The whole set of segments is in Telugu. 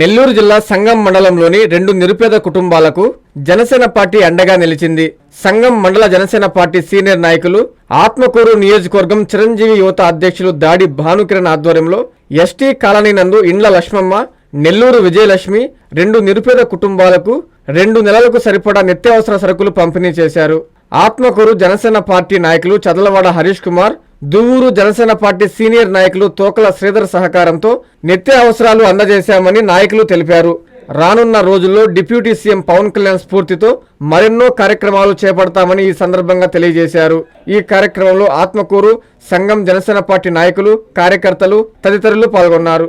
నెల్లూరు జిల్లా సంగం మండలంలోని రెండు నిరుపేద కుటుంబాలకు జనసేన పార్టీ అండగా నిలిచింది. సంగం మండల జనసేన పార్టీ సీనియర్ నాయకులు ఆత్మకూరు నియోజకవర్గం చిరంజీవి యువత అధ్యక్షులు దాడి భానుకిరణ్ ఆధ్వర్యంలో ఎస్టీ కాలనీ నందు ఇండ్ల లక్ష్మమ్మ నెల్లూరు విజయలక్ష్మి రెండు నిరుపేద కుటుంబాలకు రెండు నెలలకు సరిపడా నిత్యావసర సరుకులు పంపిణీ చేశారు. ఆత్మకూరు జనసేన పార్టీ నాయకులు చదలవాడ హరీష్ కుమార్ దువ్వూరు జనసేన పార్టీ సీనియర్ నాయకులు తోకల శ్రీధర్ సహకారంతో నిత్య అవసరాలు అందజేశామని నాయకులు తెలిపారు. రానున్న రోజుల్లో డిప్యూటీ సీఎం పవన్ కళ్యాణ్ స్ఫూర్తితో మరెన్నో కార్యక్రమాలు చేపడతామని ఈ సందర్భంగా తెలియజేశారు. ఈ కార్యక్రమంలో ఆత్మకూరు సంఘం జనసేన పార్టీ నాయకులు కార్యకర్తలు తదితరులు పాల్గొన్నారు.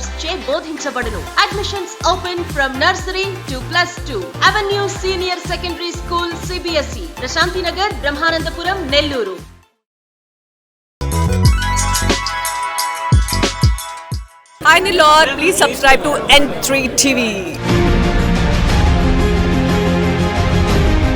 teachers చే బోధించబడును admissions open from nursery to plus two avenue senior secondary school CBSE Prashanti Nagar Brahmanandapuram Nellore. Hi Nilor, please subscribe to N3 TV.